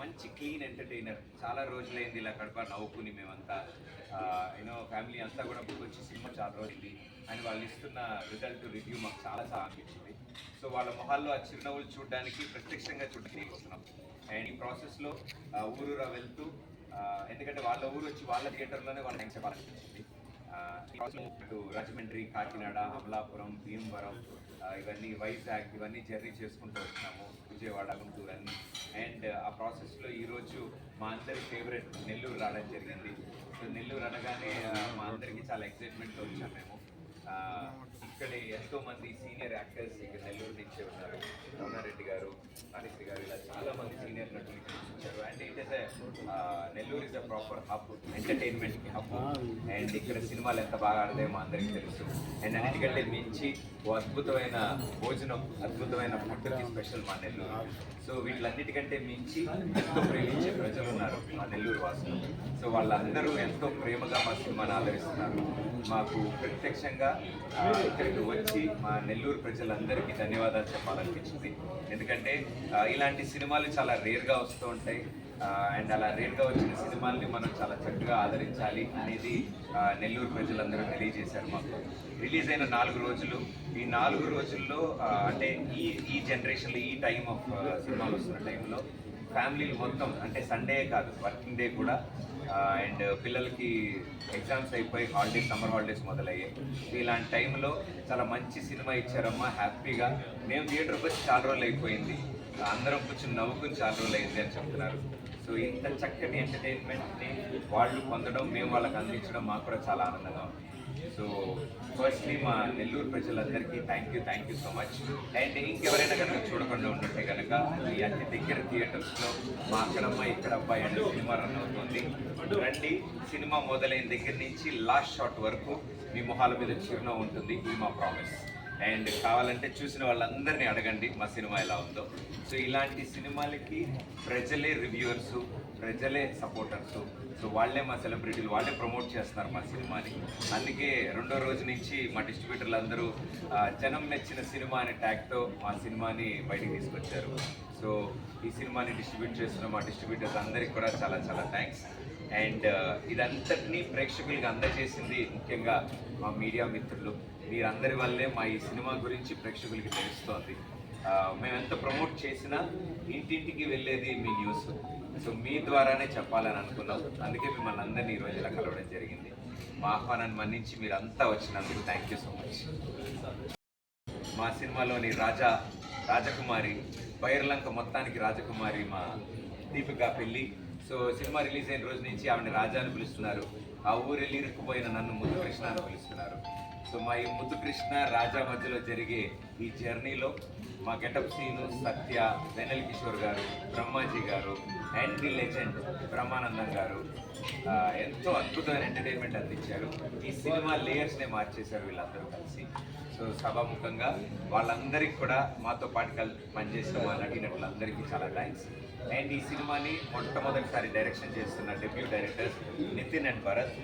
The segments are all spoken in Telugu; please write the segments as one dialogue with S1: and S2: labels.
S1: మంచి క్లీన్ ఎంటర్టైనర్. చాలా రోజులైంది ఇలా కడప నవ్వుకుని మేమంతా. యూనో ఫ్యామిలీ అంతా కూడా వచ్చి సినిమా చాలా రోజుంది అని వాళ్ళు ఇస్తున్న రిజల్ట్ రివ్యూ మాకు చాలా చాలా అనిపించింది. సో వాళ్ళ మొహాల్లో ఆ చిరునవ్వులు చూడడానికి ప్రత్యక్షంగా చూడడానికి వస్తున్నాం. అండ్ ఈ ప్రాసెస్లో ఊరూరా వెళ్తూ ఎందుకంటే వాళ్ళ ఊరు వచ్చి వాళ్ళ థియేటర్లోనే వాళ్ళ థ్యాంక్స్ చెప్పాలనిపించింది. రాజమండ్రి కాకినాడ అమలాపురం భీమవరం ఇవన్నీ వైజాగ్ ఇవన్నీ జర్నీ చేసుకుంటూ వచ్చినాము విజయవాడ గుంటూరు అన్నీ. అండ్ uh, ఆ ప్రాసెస్లో ఈరోజు మా అందరి ఫేవరెట్ నెల్లూరు రావడం జరిగింది. సో నెల్లూరు అనగానే uh, మా అందరికీ చాలా ఎక్సైట్మెంట్తో వచ్చాము మేము. ఇక్కడ ఎంతో మంది సీనియర్ యాక్టర్స్ ఇక్కడ నెల్లూరు నుంచి ఉన్నారు. రమణారెడ్డి గారు హరిశ్రీ గారు ఇలా చాలా మంది సీనియర్ నటులు ఇక్కడ నుంచి వచ్చారు and it is Nellore is a proper hub ఎంటర్టైన్మెంట్కి hub and ఇక్కడ సినిమాలు ఎంత బాగా ఆడతాయో అందరికి అందరికీ తెలుసు. అండ్ అన్నిటికంటే మించి ఓ అద్భుతమైన భోజనం అద్భుతమైన ఫుడ్కి స్పెషల్ మా నెల్లూరు. సో వీటిలన్నిటికంటే మించి ఎంతో ప్రేమించే ప్రజలు ఉన్నారు మా నెల్లూరు వాసులు. సో వాళ్ళందరూ ఎంతో ప్రేమగా మా సినిమాను ఆదరిస్తున్నారు. మాకు ప్రత్యక్షంగా ఇక్కడికి వచ్చి మా నెల్లూరు ప్రజలందరికీ ధన్యవాదాలు చెప్పాలనిపించింది. ఎందుకంటే ఇలాంటి సినిమాలు చాలా రేర్గా వస్తూ ఉంటాయి. అండ్ అలా రేట్గా వచ్చిన సినిమాల్ని మనం చాలా చక్కగా ఆదరించాలి అనేది నెల్లూరు ప్రజలందరూ తెలియజేశారు మాకు. రిలీజ్ అయిన నాలుగు రోజులు. ఈ నాలుగు రోజుల్లో అంటే ఈ ఈ జనరేషన్లో ఈ టైం ఆఫ్ సినిమాలు వస్తున్న టైంలో ఫ్యామిలీలు మొత్తం అంటే సండే కాదు వర్కింగ్ డే కూడా అండ్ పిల్లలకి ఎగ్జామ్స్ అయిపోయి హాలిడేస్ సమ్మర్ హాలిడేస్ మొదలయ్యాయి. ఇలాంటి టైంలో చాలా మంచి సినిమా ఇచ్చారమ్మా హ్యాపీగా. మేము థియేటర్కి వచ్చి చాలా రోజులు అయిపోయింది. అందరం కూర్చొని నవ్వుకుని చాలా రోజులు అయింది అని చెప్తున్నారు. సో ఇంత చక్కటి ఎంటర్టైన్మెంట్ని వాళ్ళు పొందడం మేము వాళ్ళకి అందించడం మాకు కూడా చాలా ఆనందంగా ఉంది. సో ఫస్ట్లీ మా నెల్లూరు ప్రజలందరికీ thank you thank you so much and ఇంకెవరైనా కనుక చూడకుండా ఉంటుంటే కనుక మీ అతి దగ్గర థియేటర్స్లో మా అక్కడమ్మ ఇక్కడ అబ్బాయి అంటే సినిమా రన్ అవుతుంది. రండి సినిమా మొదలైన దగ్గర నుంచి లాస్ట్ షాట్ వరకు మీ మొహాల మీద చిరునవ్వు ఉంటుంది. ఇది మా ప్రామిస్ అండ్ కావాలంటే చూసిన వాళ్ళందరినీ అడగండి మా సినిమా ఎలా ఉందో. సో ఇలాంటి సినిమాలకి ప్రజలే రివ్యూవర్స్ ప్రజలే సపోర్టర్స్. సో వాళ్ళే మా సెలబ్రిటీలు వాళ్ళే ప్రమోట్ చేస్తున్నారు మా సినిమాని. అందుకే రెండో రోజు నుంచి మా డిస్ట్రిబ్యూటర్లు అందరూ జనం మెచ్చిన సినిమా అనే ట్యాగ్తో మా సినిమాని బయటికి తీసుకొచ్చారు. సో ఈ సినిమాని డిస్ట్రిబ్యూట్ చేస్తున్న మా డిస్ట్రిబ్యూటర్స్ అందరికీ కూడా చాలా చాలా థ్యాంక్స్. అండ్ ఇదంతటినీ ప్రేక్షకులకి అందజేసింది ముఖ్యంగా మా మీడియా మిత్రులు. మీరందరి వల్లే మా ఈ సినిమా గురించి ప్రేక్షకులకి తెలుస్తోంది. మేము ఎంత ప్రమోట్ చేసినా ఇంటింటికి వెళ్ళేది మీ న్యూస్. సో మీ ద్వారానే చెప్పాలని అనుకున్నాం. అందుకే మిమ్మల్ని అందరినీ ఈరోజు ఇలా కలవడం జరిగింది. మా ఆహ్వానాన్ని మన్నించి మీరంతా వచ్చినందుకు థ్యాంక్ యూ సో మచ్ మా సినిమాలోని రాజా రాజకుమారి బైర్లంక మొత్తానికి రాజకుమారి మా దీపిక పెళ్ళి సో సినిమా రిలీజ్ అయిన రోజు నుంచి ఆవిడ రాజా అని పిలుస్తున్నారు. ఆ ఊరెళ్ళి ఇరుక్కుపోయిన నన్ను ముద్దు కృష్ణ అని పిలుస్తున్నారు. సో మా ఈ ముద్దు కృష్ణ రాజా మధ్యలో జరిగే ఈ జర్నీలో మా గెటప్ సీను సత్య వెనల్ కిషోర్ గారు బ్రహ్మాజీ గారు అండ్ ది లెజెండ్ బ్రహ్మానందం గారు ఎంతో అద్భుతమైన ఎంటర్టైన్మెంట్ అందించారు. ఈ సినిమా లేయర్స్నే మార్చేశారు వీళ్ళందరూ కలిసి. సో సభాముఖంగా వాళ్ళందరికీ కూడా మాతో పాటు కలిసి పనిచేసిన మా నటీనటులందరికీ చాలా థ్యాంక్స్ అండ్ ఈ సినిమాని మొట్టమొదటిసారి డైరెక్షన్ చేస్తున్న debut directors Nitin and Bharat.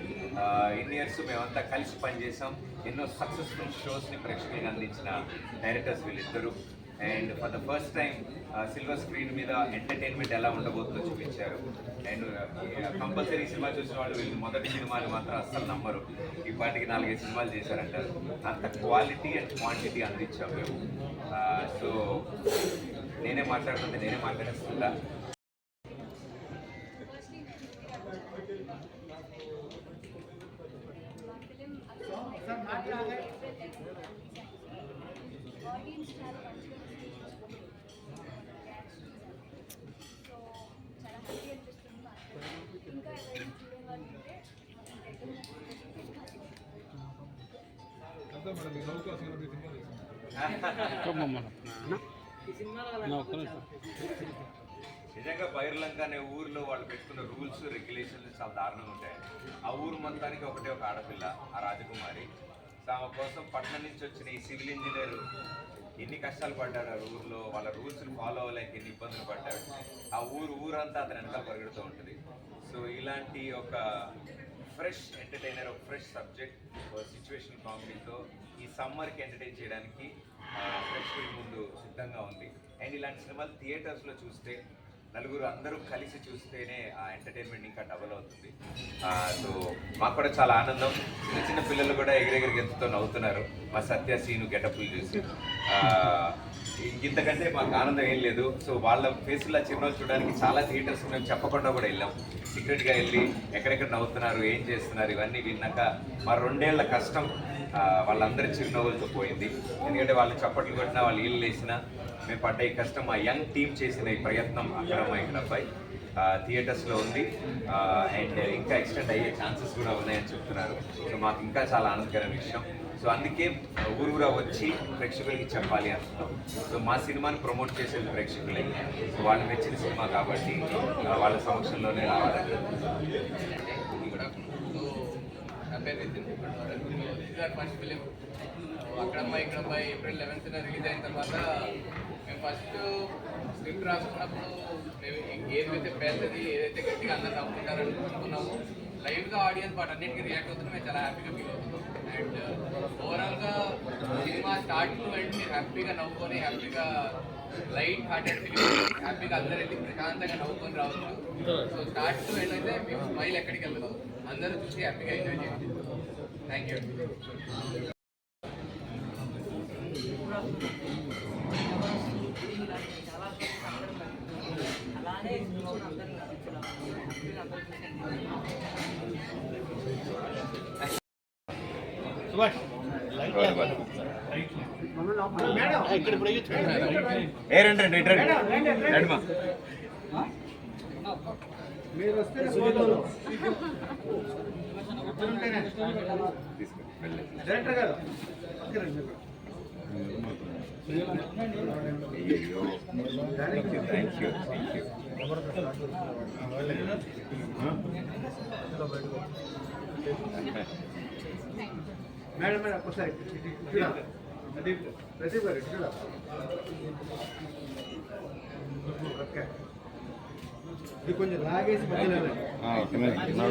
S1: ఇన్ని ఇయర్స్ మేమంతా కలిసి పనిచేసాం ఎన్నో సక్సెస్ఫుల్ షోస్ని ప్రేక్షకులకు అందించిన డైరెక్టర్స్ వీళ్ళిద్దరూ. And for the first time silver screen మీద ఎంటర్టైన్మెంట్ ఎలా ఉండబోతుందో చూపించారు. అండ్ కంపల్సరీ సినిమా చూసిన వాళ్ళు వీళ్ళు మొదటి సినిమాని మాత్రం అస్సలు నమ్మరు. ఈ పాటికి నాలుగైదు సినిమాలు చేశారంటారు. అంత క్వాలిటీ అండ్ క్వాంటిటీ అందించాం మేము. సో నేనే మాట్లాడుతుంటే నేనే మాట్లాడేస్తుందా?
S2: ఆడియన్స్ చాలా
S1: నిజంగా బైర్లంక అనే ఊర్లో వాళ్ళు పెట్టుకున్న రూల్స్ రెగ్యులేషన్స్ చాలా దారుణంగా ఉంటాయి ఆ ఊరు మొత్తానికి ఒకటే ఒక ఆడపిల్ల ఆ రాజకుమారి. తమ కోసం పట్నం నుంచి వచ్చిన ఈ సివిల్ ఇంజనీర్ ఎన్ని కష్టాలు పడ్డాడు ఆ ఊర్లో? వాళ్ళ రూల్స్ని ఫాలో అవ్వలేక ఎన్ని ఇబ్బందులు పడ్డాడు? ఆ ఊరు ఊరంతా అతను వెనకాల పరిగెడుతూ ఉంటుంది. సో ఇలాంటి ఒక ఫ్రెష్ ఎంటర్టైనర్ ఒక ఫ్రెష్ సబ్జెక్ట్ సిచ్యువేషన్ కామెడీతో ఈ సమ్మర్కి ఎంటర్టైన్ చేయడానికి ఫ్రెష్ ముందు సిద్ధంగా ఉంది. అండ్ ఇలాంటి సినిమాలు థియేటర్స్లో చూస్తే నలుగురు అందరూ కలిసి చూస్తేనే ఆ ఎంటర్టైన్మెంట్ ఇంకా డబల్ అవుతుంది. సో మాకు కూడా చాలా ఆనందం. చిన్న చిన్న పిల్లలు కూడా ఎగిరెగిరి గెంతుతో నవ్వుతున్నారు. మా సత్య సీను గెటప్లు చూసి. ఇంతకంటే మాకు ఆనందం ఏం లేదు. సో వాళ్ళ ఫేసుల్లో చిరునవ్వు చూడడానికి చాలా థియేటర్స్ మేము చెప్పకుండా కూడా వెళ్ళాం. సీక్రెట్గా వెళ్ళి ఎక్కడెక్కడ నవ్వుతున్నారు ఏం చేస్తున్నారు ఇవన్నీ విన్నాక మా రెండేళ్ళ కష్టం. వాళ్ళందరి చిరునవ్వులతో పోయింది. ఎందుకంటే వాళ్ళు చప్పట్లు కొట్టినా వాళ్ళు ఇల్లు వేసినా మేము పడ్డ ఈ కష్టం మా యంగ్ టీమ్ చేసిన ఈ ప్రయత్నం అక్కడ ఇక్కడపై థియేటర్స్లో ఉంది. అండ్ ఇంకా ఎక్స్టెండ్ అయ్యే ఛాన్సెస్ కూడా ఉన్నాయని చెప్తున్నారు. సో మాకు ఇంకా చాలా ఆనందకరమైన విషయం. సో అందుకే ఊరూరా వచ్చి ప్రేక్షకులకి చెప్పాలి అనుకున్నాం సో మా సినిమాని ప్రమోట్ చేసేది ప్రేక్షకులే. సో వాళ్ళు మెచ్చిన సినిమా కాబట్టి వాళ్ళ సమక్షంలోనే రావాలి.
S3: పేరు నితిన్ దిస్ ఫస్ట్ ఫిలిం. అక్కడమ్మాయి ఇక్కడమ్మాయి ఏప్రిల్ లెవెన్త్న రిలీజ్ అయిన తర్వాత మేము ఫస్ట్ స్క్రిప్ట్ రాసుకున్నప్పుడు మేము ఏదైతే పెద్దది ఏదైతే గట్టిగా అందరు నవ్వుకుంటారని అనుకున్నాము లైవ్గా ఆడియన్స్ వాటి అన్నింటికి రియాక్ట్ అవుతుంది మేము చాలా హ్యాపీగా ఫీల్ అవుతున్నాం. అండ్ ఓవరాల్గా సినిమా స్టార్ట్ వెంటనే హ్యాపీగా నవ్వుకొని హ్యాపీగా లైట్ హార్టెడ్ ఫిలిం హ్యాపీగా అందరూ వెళ్ళి ప్రశాంతంగా నవ్వుకొని రావచ్చు. సో స్టార్ట్ టు ఎండ్ అయితే మేము స్మైల్ ఎక్కడికి వెళ్ళదు. అందరూ చూసి హ్యాపీగా ఎంజాయ్ చేయండి. థ్యాంక్ యూ
S4: అలానే అందరూ
S1: ఏ రండి రండి ఇటు రండి. రండి మా.
S5: మీరు వస్తే డైరెక్టర్ గారు
S1: అయ్యో thank you thank you thank you
S5: madam madam ఒకసారి ప్రదీప్ గారు ఇది కొంచెం లాగేసి మధ్యలో